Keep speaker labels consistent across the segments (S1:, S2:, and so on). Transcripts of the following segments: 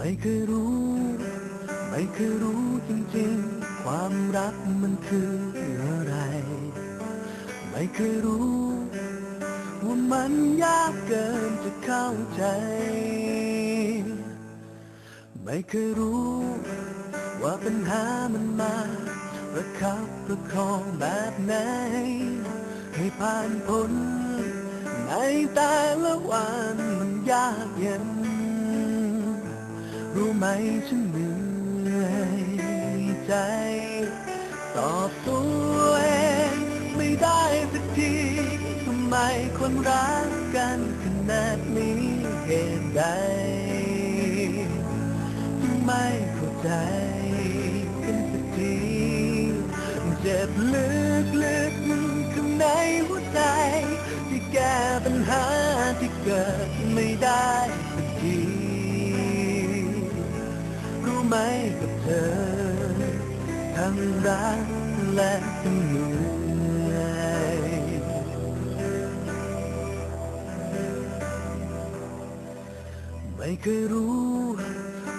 S1: ไม่เคยรู้ ไม่เคยรู้จริงๆ ความรักมันคืออะไร ไม่เคยรู้ ว่ามันยากเกินจะเข้าใจ ไม่เคยรู้ ว่าปัญหามันมาประคับประคองแบบไหน ให้ผ่านพ้นในแต่ละวันมันยากเย็น รู้ไหมฉันเหนื่อยใจ ตอบตัวเองไม่ได้สักทีทำไมคนรักกันขนาดนี้เหตุใดถึงไม่เข้าใจกันสักทีเจ็บลึกลึกๆข้างในหัวใจ ที่แก้ปัญหาที่เกิดไม่ได้ ไหมกับเธอ ทั้งรักและทั้งเหนื่อยไม่เคยรู้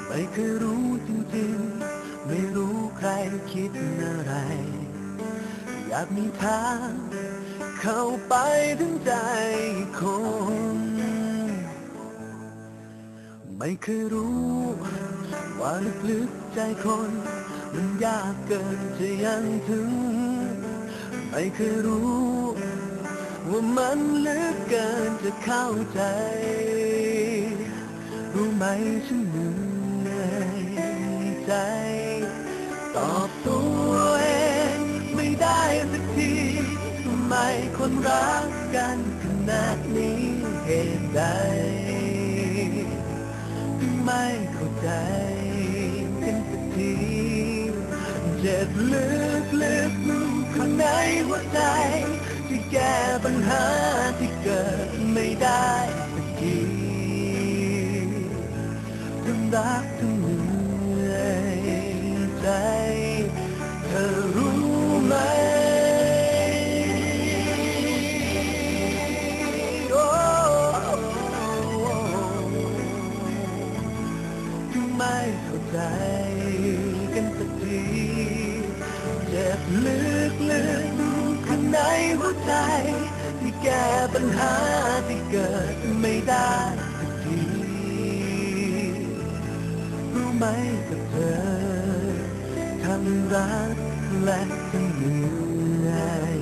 S1: ไม่เคยรู้จริงๆ ไม่รู้ใครคิดอะไร อยากมีทางเข้าไปถึงใจคนไม่เคยรู้ ว่าลึกใจคน มันยากเกินจะยังถึง ไม่เคยรู้ ว่ามันลึกเกินจะเข้าใจ รู้ไหมฉันเหนื่อยใจ ตอบตัวเองไม่ได้สักทีทำไมคนรักกันขนาดนี้เหตุใดไม่เข้าใจ เจ็บลึกลึกๆข้างในหัวใจที่แก้ปัญหาที่เกิดไม่ได้สักทีทั้งรักทั้งเหนื่อยใจ เธอรู้ไหมโอ้ถึงไม่เข้าใจ ลึกลึกข้างในหัวใจ ที่แก้ปัญหาที่เกิดไม่ได้สักทีรู้ไหมกับเธอทั้งรักและทั้งเหนื่อย